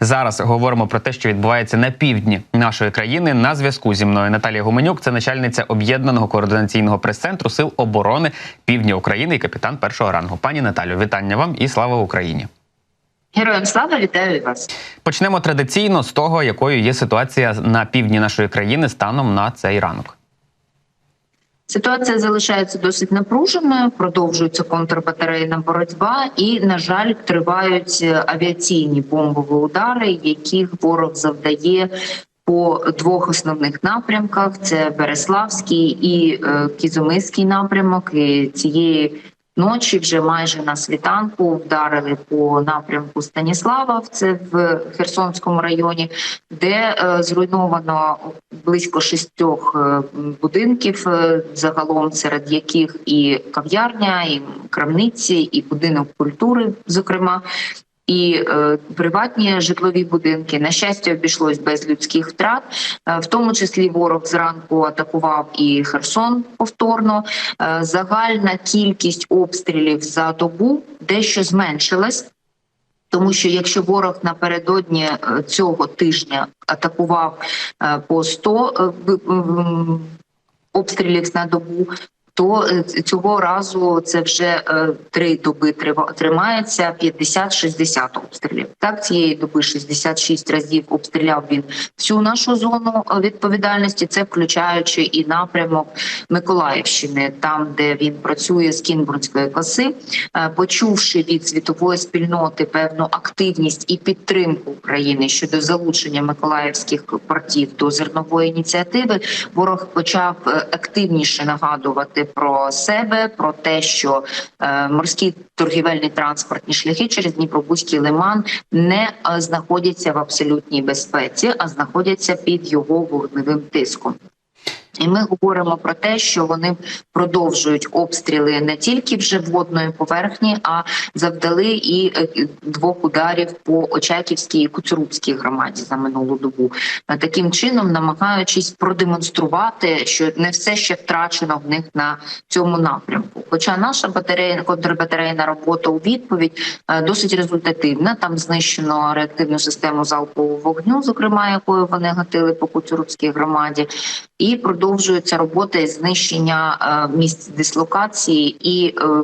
Зараз говоримо про те, що відбувається на півдні нашої країни. На зв'язку зі мною Наталія Гуменюк, це начальниця об'єднаного координаційного прес-центру Сил оборони Півдня України і капітан першого рангу. Пані Наталю, вітання вам і слава Україні! Героям слава вітаю вас. Почнемо традиційно з того, якою є ситуація на півдні нашої країни станом на цей ранок. Ситуація залишається досить напруженою. Продовжується контрбатарейна боротьба, і на жаль, тривають авіаційні бомбові удари, яких ворог завдає. По двох основних напрямках: це Береславський і е, Кізомиський напрямок. І цієї ночі вже майже на світанку вдарили по напрямку Станіслава. Це в Херсонському районі, де е, зруйновано близько шістьох е, будинків, е, загалом серед яких і кав'ярня, і крамниці, і будинок культури, зокрема. І е, приватні житлові будинки на щастя обійшлось без людських втрат, Е, в тому числі ворог зранку атакував і Херсон повторно. Е, загальна кількість обстрілів за добу дещо зменшилась. Тому що якщо ворог напередодні е, цього тижня атакував е, по 100 е, обстрілів на добу, то е, цього разу це вже е, три доби тримається 50-60 обстрілів. Так цієї доби 66 разів обстріляв він всю нашу зону е, відповідальності. Це включаючи і напрямок Миколаївщини, там де він працює з Кінбурнської коси, почувши від світової спільноти певну активність і підтримку України щодо залучення миколаївських портів до зернової ініціативи, ворог почав активніше нагадувати про себе, про те, що е, морські торгівельні транспортні шляхи через Дніпробузький лиман не е, знаходяться в абсолютній безпеці, а знаходяться під його вогневим тиском. І ми говоримо про те, що вони продовжують обстріли не тільки вже водної поверхні, а завдали і е, двох ударів по Очаківській і Куцурубській громаді за минулу добу. Таким чином, намагаючись продемонструвати, що не все ще втрачено в них на цьому напрямку. Хоча наша батарея контрбатарейна робота у відповідь е, досить результативна. Там знищено реактивну систему залпового вогню, зокрема якою вони гатили по Куцурубській громаді і продовжується робота із знищення е, місць дислокації і е,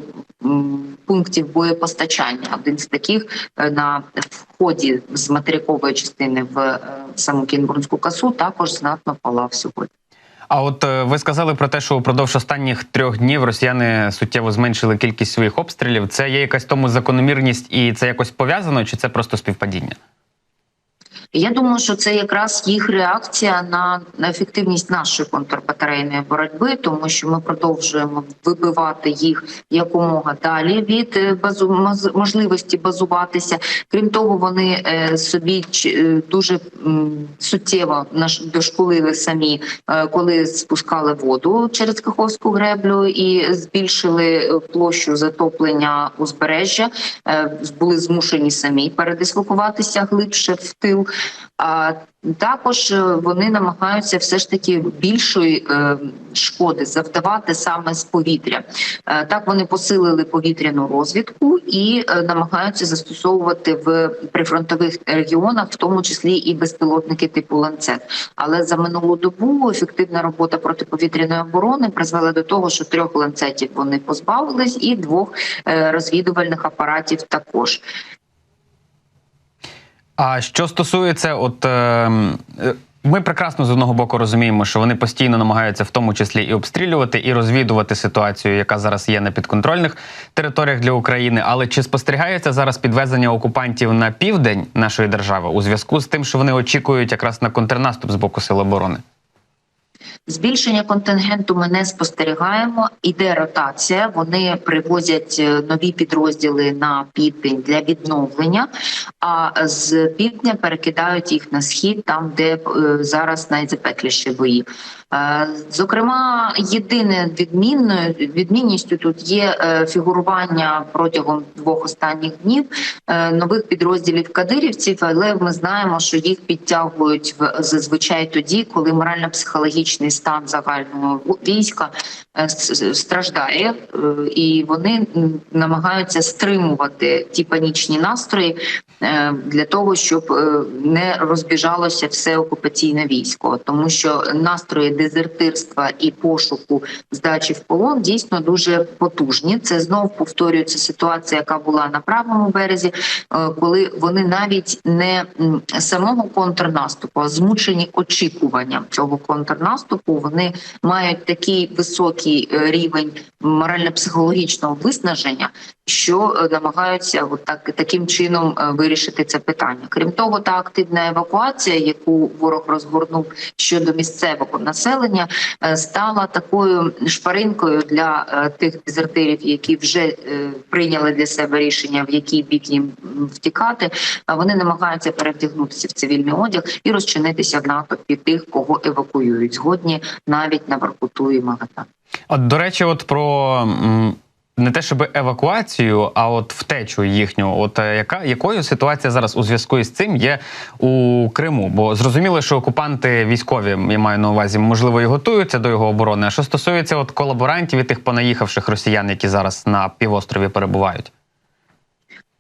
пунктів боєпостачання. Один з таких е, на вході з материкової частини в саму Кінбурнську касу також знатно палав сьогодні. А от ви сказали про те, що упродовж останніх трьох днів росіяни суттєво зменшили кількість своїх обстрілів. Це є якась тому закономірність, і це якось пов'язано, чи це просто співпадіння? Я думаю, що це якраз їх реакція на, ефективність нашої контрбатарейної боротьби, тому що ми продовжуємо вибивати їх якомога далі від е, базу можливості базуватися. Крім того, вони е, собі ч- е, дуже суттєво наш дошкулили самі, коли спускали воду через Каховську греблю і збільшили площу затоплення узбережжя. Були змушені самі передислокуватися глибше в тил. А також е, вони намагаються все ж таки більшої е, шкоди завдавати саме з повітря. Е, так вони посилили повітряну розвідку і намагаються застосовувати в прифронтових регіонах, в тому числі і безпілотники типу ланцет. Але за минулу добу ефективна робота протиповітряної оборони призвела до того, що трьох ланцетів вони позбавились, і двох розвідувальних апаратів також. А що стосується, от е, е, ми прекрасно з одного боку розуміємо, що вони постійно намагаються в тому числі і обстрілювати, і розвідувати ситуацію, яка зараз є на підконтрольних територіях для України. Але чи спостерігається зараз підвезення окупантів на південь нашої держави у зв'язку з тим, що вони очікують якраз на контрнаступ з боку сил оборони? Збільшення контингенту ми не спостерігаємо. Іде ротація. Вони привозять е, нові підрозділи на південь для відновлення, а з півдня перекидають їх на схід, там де е, зараз найзапекліші бої. Е, Зокрема, єдине відмінною відмінністю тут є е, фігурування протягом двох останніх днів е, нових підрозділів кадирівців, але ми знаємо, що їх підтягують в зазвичай тоді, коли морально-психологічний стан загального війська страждає, і вони намагаються стримувати ті панічні настрої для того, щоб не розбіжалося все окупаційне військо, тому що настрої дезертирства і пошуку здачі в полон дійсно дуже потужні. Це знов повторюється ситуація, яка була на правому березі, е, коли вони навіть не самого контрнаступу, а змучені очікуванням цього контрнаступу. Вони мають такий високий е, рівень морально-психологічного виснаження, що е, намагаються от так таким чином е, вирішити це питання. Крім того, та активна евакуація, яку ворог розгорнув щодо місцевого населення, е, стала такою шпаринкою для тих дезертирів, які вже прийняли для себе рішення, в який бік їм втікати. Вони намагаються перевдягнутися в цивільний одяг і розчинитися в натовпі тих, кого евакуюють, згодні навіть на Воркуту і Магатан. От, до речі, от про не те, щоб евакуацію, а от втечу їхню. От е, яка якою ситуація зараз у зв'язку із цим є у Криму? Бо зрозуміло, що окупанти військові я маю на увазі, можливо, і готуються до його оборони. А що стосується от колаборантів і тих понаїхавших росіян, які зараз на півострові перебувають?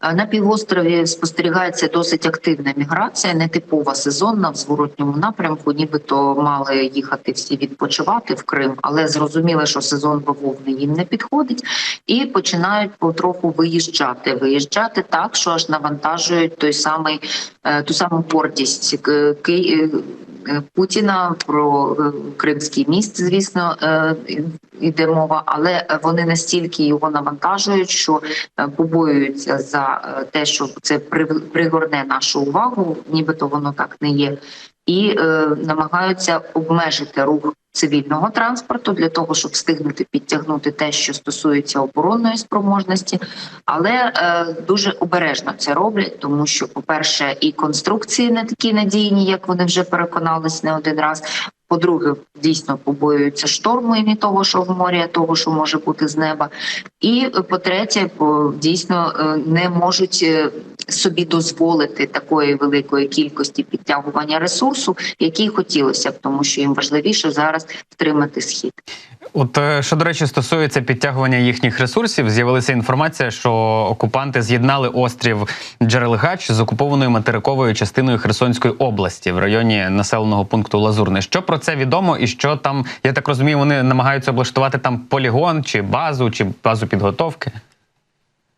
На півострові спостерігається досить активна міграція, нетипова сезонна в зворотньому напрямку. Нібито мали їхати всі відпочивати в Крим, але зрозуміли, що сезон бавовни їм не підходить, і починають потроху виїжджати. Виїжджати так, що аж навантажують той самий е, ту саму гордість е, Ки- е, Путіна про е, Кримський міст, звісно, йде іде мова, але вони настільки його навантажують, що е, побоюються за е, те, що це пригорне нашу увагу, нібито воно так не є, і е, намагаються обмежити рух цивільного транспорту для того, щоб встигнути підтягнути те, що стосується оборонної спроможності, але е, дуже обережно це роблять, тому що, по-перше, і конструкції не такі надійні, як вони вже переконались не один раз. По-друге, дійсно побоюються шторму і не того, що в морі, а того, що може бути з неба. І е, по-третє, дійсно е, не можуть е, собі дозволити такої великої кількості підтягування ресурсу, який хотілося б, тому що їм важливіше зараз втримати схід. От е, що до речі, стосується підтягування їхніх ресурсів, з'явилася інформація, що окупанти з'єднали острів Джерелгач з окупованою материковою частиною Херсонської області в районі населеного пункту Лазурне. Що про це відомо, і що там я так розумію, вони намагаються облаштувати там полігон чи базу, чи базу підготовки.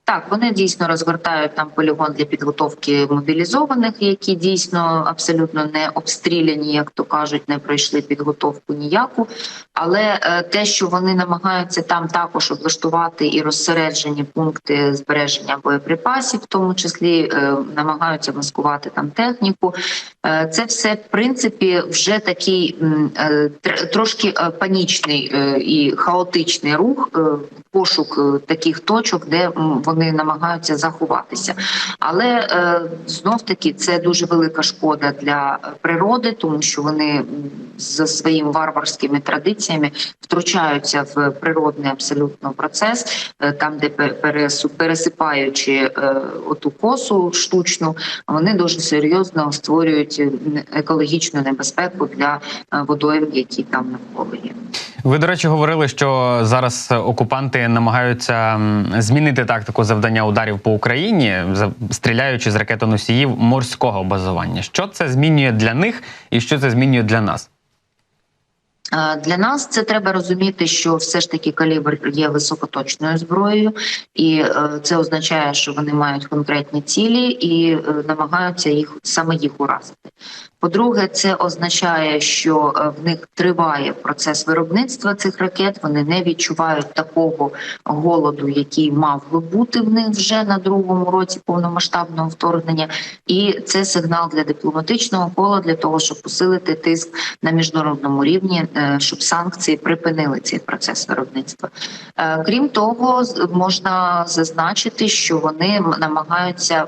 Так, вони дійсно розгортають там полігон для підготовки мобілізованих, які дійсно абсолютно не обстріляні, як то кажуть, не пройшли підготовку ніяку. Але е, те, що вони намагаються там також облаштувати і розсереджені пункти збереження боєприпасів, в тому числі е, намагаються маскувати там техніку. Е, це все в принципі вже такий трошки панічний і хаотичний рух, пошук таких точок, де вони намагаються заховатися. Але знов таки це дуже велика шкода для природи, тому що вони за своїми варварськими традиціями втручаються в природний абсолютно процес, е, там, де пе- пересипаючи е, оту косу штучну, вони дуже серйозно створюють е, екологічну небезпеку для водойм, які там навколо є. Ви, до речі, говорили, що зараз окупанти намагаються змінити тактику завдання ударів по Україні, стріляючи з ракетоносіїв морського базування. Що це змінює для них і що це змінює для нас? Е, Для нас це треба розуміти, що все ж таки калібр є високоточною зброєю, і е, це означає, що вони мають конкретні цілі і е, намагаються їх саме їх уразити. По-друге, це означає, що в них триває процес виробництва цих ракет. Вони не відчувають такого голоду, який мав би бути в них вже на другому році повномасштабного вторгнення. І це сигнал для дипломатичного кола для того, щоб посилити тиск на міжнародному рівні щоб санкції припинили цей процес виробництва. Е, Крім того, можна зазначити, що вони намагаються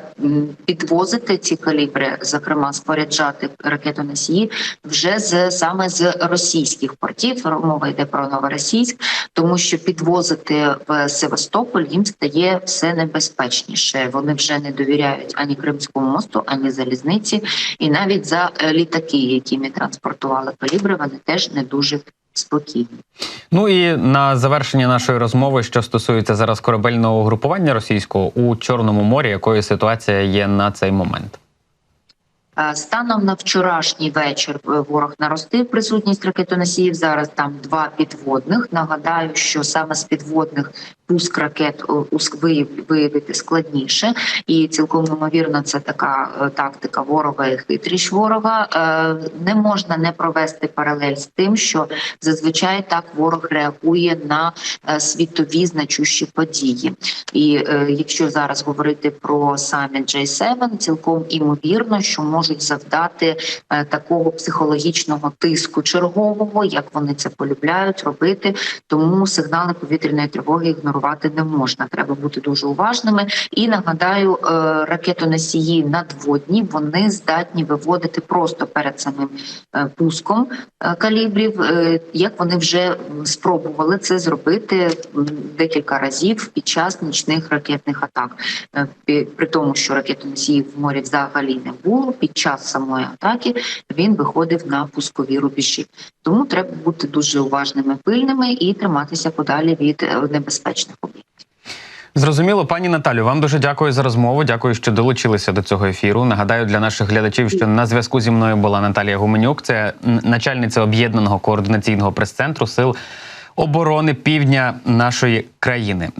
підвозити ці калібри, зокрема споряджати ракетоносії вже з саме з російських портів. Мова йде про новоросійськ, тому що підвозити в Севастополь їм стає все небезпечніше. Вони вже не довіряють ані Кримському мосту, ані залізниці, і навіть за е, літаки, якими транспортували калібри, вони теж не дуже спокійні. Ну і на завершення нашої розмови, що стосується зараз корабельного угрупування російського у Чорному морі, якою ситуація є на цей момент? Станом на вчорашній вечір е, ворог наростив присутність ракетоносіїв. Зараз там два підводних. Нагадаю, що саме з підводних пуск ракет е, виявити складніше, і цілком ймовірно, це така е, тактика ворога і хитрість ворога. Е, Не можна не провести паралель з тим, що зазвичай так ворог реагує на світові значущі події. І якщо зараз говорити про саміт J7, цілком імовірно, що можуть завдати такого психологічного тиску чергового, як вони це полюбляють робити. Тому сигнали повітряної тривоги ігнорувати не можна. Треба бути дуже уважними. І нагадаю, е, ракетоносії надводні вони здатні виводити просто перед самим е, пуском е, калібрів, як вони вже спробували це зробити декілька разів під час нічних ракетних атак. При тому, що ракетоносіїв в морі взагалі не було, під час самої атаки він виходив на пускові рубежі. Тому треба бути дуже уважними, пильними і триматися подалі від е, небезпечних об'єктів. Зрозуміло, пані Наталю, вам дуже дякую за розмову. Дякую, що долучилися до цього ефіру. Нагадаю для наших глядачів, що на зв'язку зі мною була Наталія Гуменюк, це начальниця об'єднаного координаційного прес-центру сил оборони півдня нашої країни.